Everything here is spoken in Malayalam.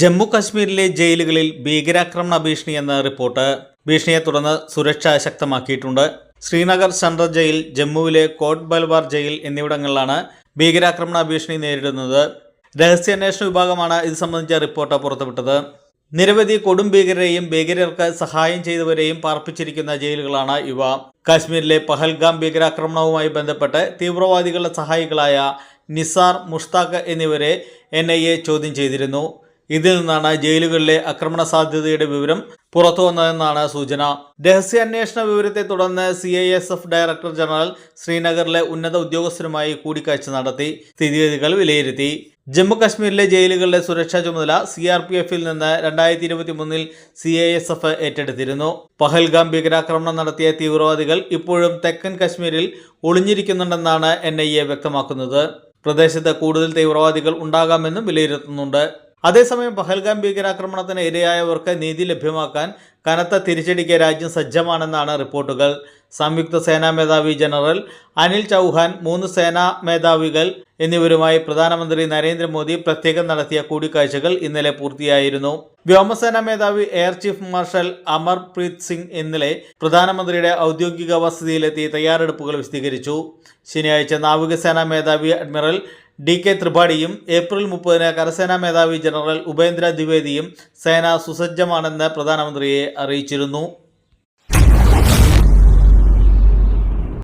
ജമ്മു കാശ്മീരിലെ ജയിലുകളിൽ ഭീകരാക്രമണ ഭീഷണി എന്ന റിപ്പോർട്ട് ഭീഷണിയെ തുടർന്ന് സുരക്ഷ ശക്തമാക്കിയിട്ടുണ്ട്. ശ്രീനഗർ സെൻട്രൽ ജയിൽ ജമ്മുവിലെ കോട്ട് ബൽവാർ ജയിൽ എന്നിവിടങ്ങളിലാണ് ഭീകരാക്രമണ ഭീഷണി നേരിടുന്നത്. രഹസ്യാന്വേഷണ വിഭാഗമാണ് ഇത് സംബന്ധിച്ച റിപ്പോർട്ട് പുറത്തുവിട്ടത്. നിരവധി കൊടും ഭീകരരെയും ഭീകരർക്ക് സഹായം ചെയ്തവരെയും പാർപ്പിച്ചിരിക്കുന്ന ജയിലുകളാണ് ഇവ. കാശ്മീരിലെ പഹൽഗാം ഭീകരാക്രമണവുമായി ബന്ധപ്പെട്ട് തീവ്രവാദികളുടെ സഹായികളായ നിസാർ മുഷ്താഖ് എന്നിവരെ എൻ ചോദ്യം ചെയ്തിരുന്നു. ഇതിൽ നിന്നാണ് ജയിലുകളിലെ ആക്രമണ സാധ്യതയുടെ വിവരം പുറത്തു വന്നതെന്നാണ് സൂചന. രഹസ്യാന്വേഷണ വിവരത്തെ തുടർന്ന് C I S F director general ശ്രീനഗറിലെ ഉന്നത ഉദ്യോഗസ്ഥരുമായി കൂടിക്കാഴ്ച നടത്തി. സ്ഥിതിഗതികൾ വിലയിരുത്തി. ജമ്മു കാശ്മീരിലെ ജയിലുകളുടെ സുരക്ഷാ ചുമതല സി ആർ പി എഫിൽ നിന്ന് രണ്ടായിരത്തി ഇരുപത്തി മൂന്നിൽ സി ഐ എസ് എഫ് ഏറ്റെടുത്തിരുന്നു. പഹൽഗാം ഭീകരാക്രമണം നടത്തിയ തീവ്രവാദികൾ ഇപ്പോഴും തെക്കൻ കശ്മീരിൽ ഒളിഞ്ഞിരിക്കുന്നുണ്ടെന്നാണ് എൻ ഐ എ വ്യക്തമാക്കുന്നത്. പ്രദേശത്ത് കൂടുതൽ തീവ്രവാദികൾ ഉണ്ടാകാമെന്നും വിലയിരുത്തുന്നുണ്ട്. അതേസമയം പഹൽഗാം ഭീകരാക്രമണത്തിന് ഇരയായവർക്ക് നീതി ലഭ്യമാക്കാൻ കനത്ത തിരിച്ചടിക്ക് രാജ്യം സജ്ജമാണെന്നാണ് റിപ്പോർട്ടുകൾ. സംയുക്ത സേനാ മേധാവി ജനറൽ അനിൽ ചൗഹാൻ മൂന്ന് സേനാ മേധാവികൾ എന്നിവരുമായി പ്രധാനമന്ത്രി നരേന്ദ്രമോദി പ്രത്യേകം നടത്തിയ കൂടിക്കാഴ്ചകൾ ഇന്നലെ പൂർത്തിയായിരുന്നു. വ്യോമസേനാ മേധാവി air chief marshal Amarpreet Singh ഇന്നലെ പ്രധാനമന്ത്രിയുടെ ഔദ്യോഗിക വസതിയിലെത്തി തയ്യാറെടുപ്പുകൾ വിശദീകരിച്ചു. ശനിയാഴ്ച നാവികസേനാ മേധാവി അഡ്മിറൽ ഡി കെ ത്രിപാഠിയും ഏപ്രിൽ മുപ്പതിന് കരസേനാ മേധാവി ജനറൽ ഉപേന്ദ്ര ദ്വിവേദിയും സേന സുസജ്ജമാണെന്ന് പ്രധാനമന്ത്രിയെ അറിയിച്ചിരുന്നു.